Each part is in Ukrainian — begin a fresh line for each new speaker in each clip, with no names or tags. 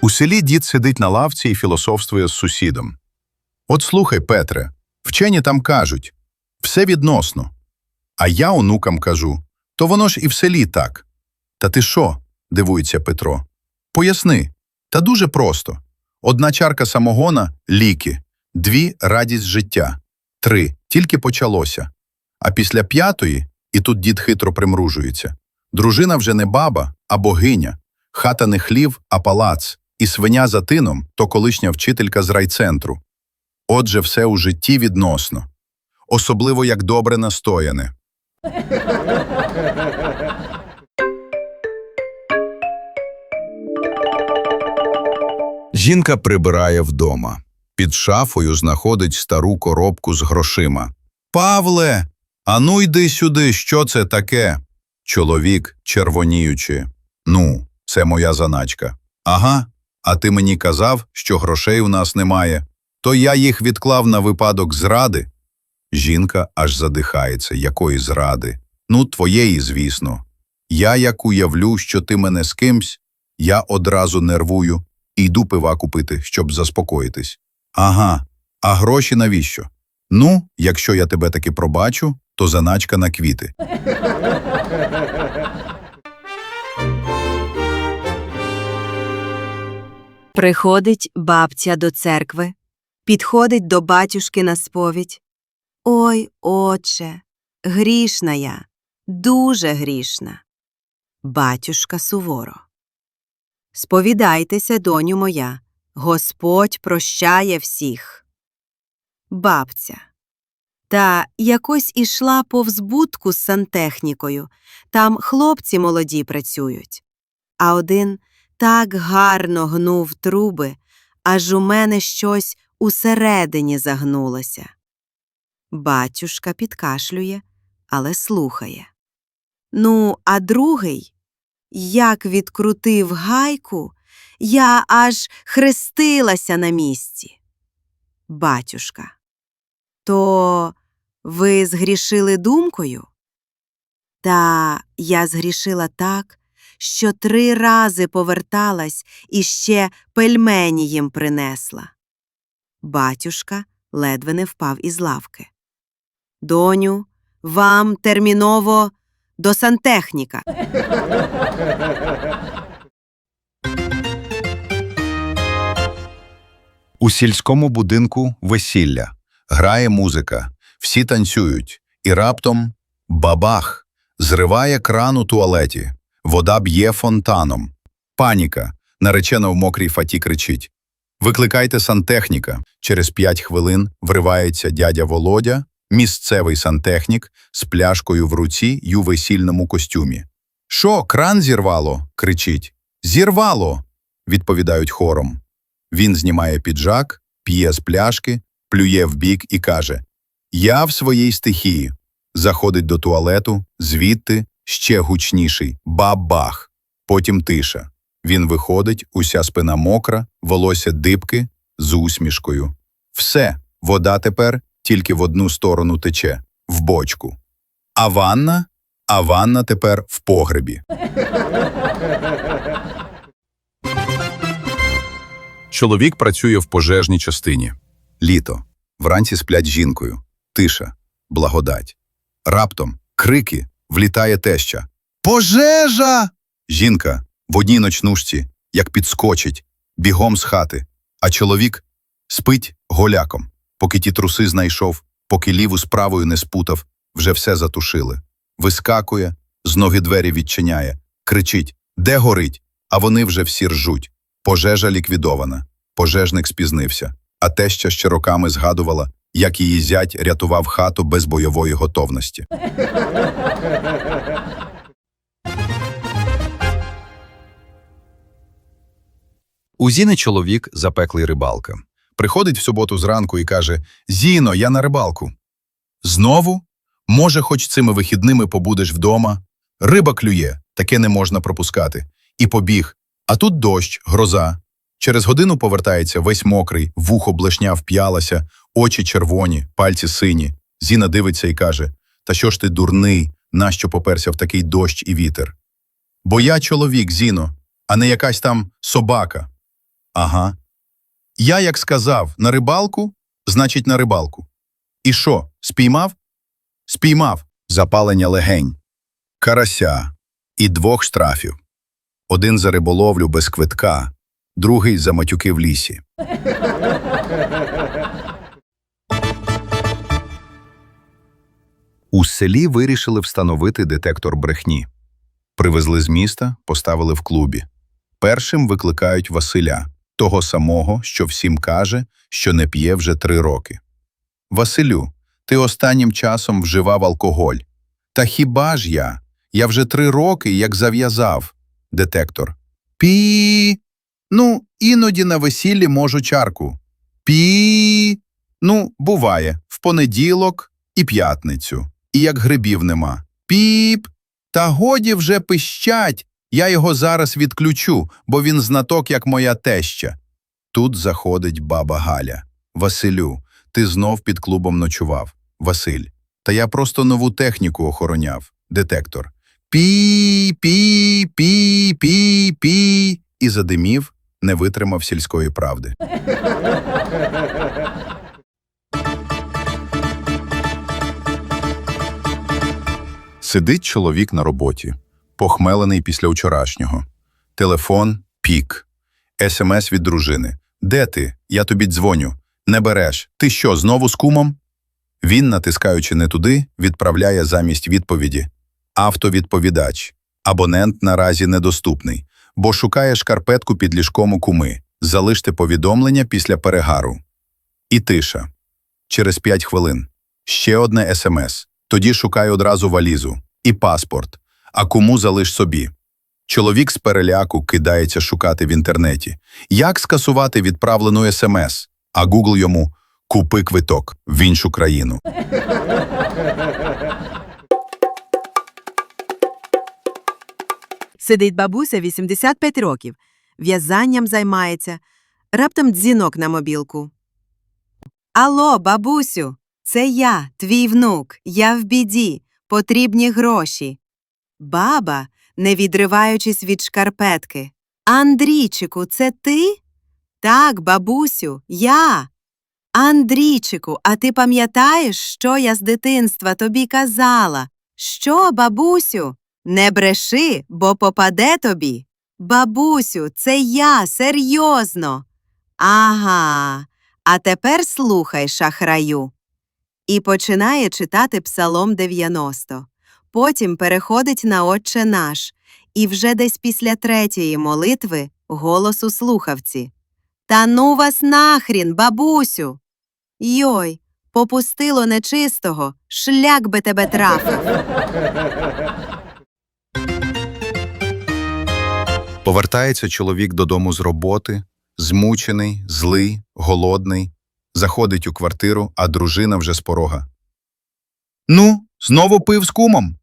У селі дід сидить на лавці і філософствує з сусідом. От слухай, Петре, вчені там кажуть все відносно. А я онукам кажу то воно ж і в селі так. Та ти що? дивується Петро. Поясни. Та дуже просто. Одна чарка самогона ліки, дві радість життя, три тільки почалося. А після п'ятої, і тут дід хитро примружується, дружина вже не баба, а богиня, хата не хлів, а палац, і свиня за тином то колишня вчителька з райцентру. Отже, все у житті відносно, особливо як добре настояне. Жінка прибирає вдома. Під шафою знаходить стару коробку з грошима. Павле, ану йди сюди, що це таке? Чоловік, червоніючи. Ну, це моя заначка. Ага, а ти мені казав, що грошей у нас немає. То я їх відклав на випадок зради. Жінка аж задихається, якої зради. Ну, твоєї, звісно. Я як уявлю, що ти мене з кимсь, я одразу нервую і йду пива купити, щоб заспокоїтись. Ага, а гроші навіщо? Ну, якщо я тебе таки пробачу, то заначка на квіти.
Приходить бабця до церкви, підходить до батюшки на сповідь. Ой, отче, грішна я, дуже грішна. Батюшка суворо. Сповідайтеся, доню моя, Господь прощає всіх. Бабця. Та якось ішла повз будку з сантехнікою, там хлопці молоді працюють. А один так гарно гнув труби, аж у мене щось усередині загнулося. Батюшка підкашлює, але слухає. Ну, а другий, як відкрутив гайку, я аж хрестилася на місці. Батюшка. То ви згрішили думкою? Та я згрішила так, що три рази поверталась і ще пельмені їм принесла. Батюшка ледве не впав із лавки. Доню, вам терміново до сантехніка.
У сільському будинку весілля. Грає музика, всі танцюють, і раптом бабах зриває кран у туалеті. Вода б'є фонтаном. Паніка. Наречена в мокрій фаті кричить. Викликайте сантехніка. Через п'ять хвилин вривається дядя Володя, місцевий сантехнік, з пляшкою в руці й у весільному костюмі. Що, кран зірвало? кричить. Зірвало. відповідають хором. Він знімає піджак, п'є з пляшки, плює вбік і каже: Я в своїй стихії. Заходить до туалету, звідти ще гучніший бабах. Потім тиша. Він виходить, уся спина мокра, волосся дибки з усмішкою. Все, вода тепер тільки в одну сторону тече в бочку. А ванна? А ванна тепер в погребі. Чоловік працює в пожежній частині. Літо. Вранці сплять жінкою. Тиша. Благодать. Раптом крики влітає теща. Пожежа! Жінка в одній ночнушці, як підскочить, бігом з хати, а чоловік спить голяком. Поки ті труси знайшов, поки ліву з правою не спутав, вже все затушили. Вискакує, з ноги двері відчиняє, кричить Де горить? А вони вже всі ржуть. Пожежа ліквідована. Пожежник спізнився, а теща ще роками згадувала, як її зять рятував хату без бойової готовності. У Зіни чоловік запеклий рибалка. Приходить в суботу зранку і каже: Зіно, я на рибалку. Знову? Може, хоч цими вихідними побудеш вдома? Риба клює, таке не можна пропускати. І побіг. А тут дощ, гроза. Через годину повертається весь мокрий, вухо блешня вп'ялася, очі червоні, пальці сині. Зіна дивиться і каже: Та що ж ти дурний, нащо поперся в такий дощ і вітер? Бо я чоловік, Зіно, а не якась там собака. Ага. Я як сказав, на рибалку, значить на рибалку. І що, спіймав? Спіймав. Запалення легень, карася і двох штрафів. Один за риболовлю без квитка, другий за матюки в лісі. У селі вирішили встановити детектор брехні. Привезли з міста, поставили в клубі. Першим викликають Василя, того самого, що всім каже, що не п'є вже три роки. Василю, ти останнім часом вживав алкоголь. Та хіба ж я? Я вже три роки, як зав'язав. Детектор. Пі. Ну, іноді на весіллі можу чарку. Пі. Ну, буває, в понеділок і п'ятницю. І як грибів нема. Піп. Та годі вже пищать. Я його зараз відключу, бо він знаток, як моя теща. Тут заходить баба Галя. Василю, ти знов під клубом ночував. Василь. Та я просто нову техніку охороняв. Детектор. Пі, пі, пі, пі, пі. І задимів, не витримав сільської правди. Сидить чоловік на роботі, похмелений після вчорашнього. Телефон пік. СМС від дружини. Де ти? Я тобі дзвоню. Не береш. Ти що, знову з кумом? Він, натискаючи не туди, відправляє замість відповіді Автовідповідач. Абонент наразі недоступний, бо шукає шкарпетку під ліжком у куми. Залиште повідомлення після перегару. І тиша. Через п'ять хвилин. Ще одне СМС. Тоді шукай одразу валізу. І паспорт. А кому залиш собі. Чоловік з переляку кидається шукати в інтернеті. Як скасувати відправлену СМС? А Google йому «Купи квиток в іншу країну».
Сидить бабуся 85 років, в'язанням займається. Раптом дзвінок на мобілку. Алло, бабусю, це я, твій внук, я в біді, потрібні гроші. Баба, не відриваючись від шкарпетки. Андрійчику, це ти? Так, бабусю, я. Андрійчику, а ти пам'ятаєш, що я з дитинства тобі казала? Що, бабусю? Не бреши, бо попаде тобі. Бабусю, це я, серйозно. Ага, а тепер слухай, шахраю. І починає читати Псалом 90. Потім переходить на Отче наш, і вже десь після третьої молитви голос у слухавці. Та ну вас нахрін, бабусю. Йой, попустило нечистого, шлях би тебе трафив.
Повертається чоловік додому з роботи, змучений, злий, голодний, заходить у квартиру, а дружина вже з порога. Ну, знову пив з кумом?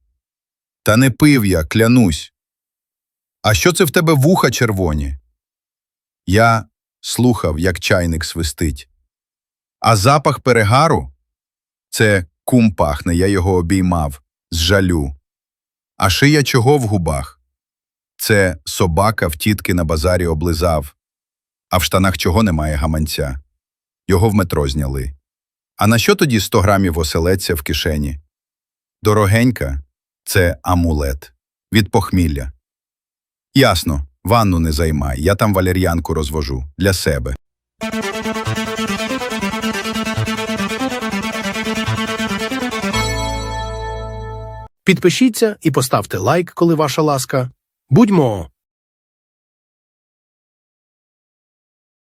Та не пив я, клянусь. А що це в тебе вуха червоні? Я слухав, як чайник свистить. А запах перегару? Це кум пахне, я його обіймав, з жалю. А шия чого в губах? Це собака в тітки на базарі облизав, а в штанах чого немає гаманця. Його в метро зняли. А на що тоді 100 грамів оселедця в кишені? Дорогенька це амулет від похмілля. Ясно, ванну не займай, я там валер'янку розвожу для себе.
Підпишіться і поставте лайк, коли ваша ласка. Будьмо